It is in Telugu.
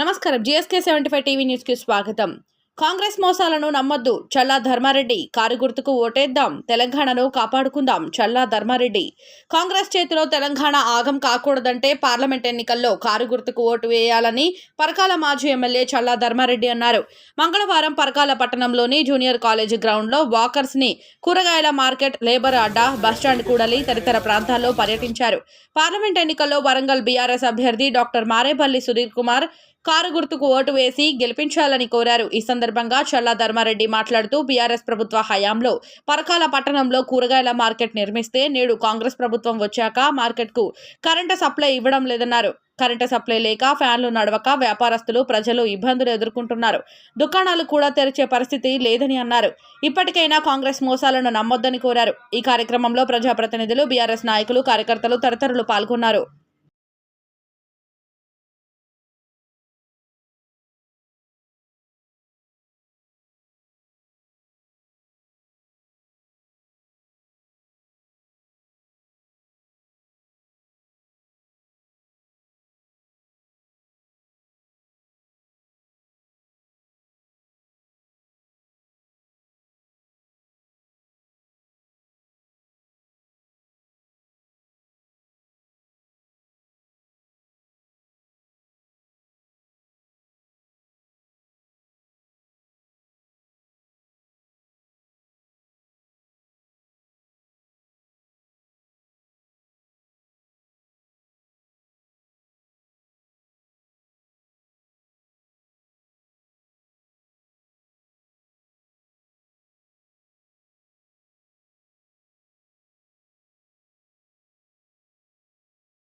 నమస్కారం. జిఎస్కే సెవెంటీ ఫైవ్ టీవీ న్యూస్కి స్వాగతం. కాంగ్రెస్ మోసాలను నమ్మొద్దు. చల్లా ధర్మారెడ్డి కారు గుర్తుకు ఓటేద్దాం. తెలంగాణను కాపాడుకుందాం. చల్లా ధర్మారెడ్డి. కాంగ్రెస్ చేతిలో తెలంగాణ ఆగం కాకూడదంటే పార్లమెంట్ ఎన్నికల్లో కారు గుర్తుకు ఓటు వేయాలని పరకాల మాజీ ఎమ్మెల్యే చల్లా ధర్మారెడ్డి అన్నారు. మంగళవారం పరకాల పట్టణంలోని జూనియర్ కాలేజీ గ్రౌండ్లో వాకర్స్ని కూరగాయల మార్కెట్ లేబర్ అడ్డా బస్టాండ్ కూడలి తదితర ప్రాంతాల్లో పర్యటించారు. పార్లమెంట్ ఎన్నికల్లో వరంగల్ బీఆర్ఎస్ అభ్యర్థి డాక్టర్ మారేపల్లి సుధీర్ కుమార్ కారు గుర్తుకు ఓటు వేసి గెలిపించాలని కోరారు. ఈ సందర్భంగా చల్లా ధర్మారెడ్డి మాట్లాడుతూ బీఆర్ఎస్ ప్రభుత్వ హయాంలో పరకాల పట్టణంలో కూరగాయల మార్కెట్ నిర్మిస్తే నేడు కాంగ్రెస్ ప్రభుత్వం వచ్చాక మార్కెట్కు కరెంటు సప్లై ఇవ్వడం లేదన్నారు. కరెంటు సప్లై లేక ఫ్యాన్లు నడవక వ్యాపారస్తులు ప్రజలు ఇబ్బందులు ఎదుర్కొంటున్నారు. దుకాణాలు కూడా తెరిచే పరిస్థితి లేదని అన్నారు. ఇప్పటికైనా కాంగ్రెస్ మోసాలను నమ్మొద్దని కోరారు. ఈ కార్యక్రమంలో ప్రజాప్రతినిధులు బీఆర్ఎస్ నాయకులు కార్యకర్తలు తదితరులు పాల్గొన్నారు.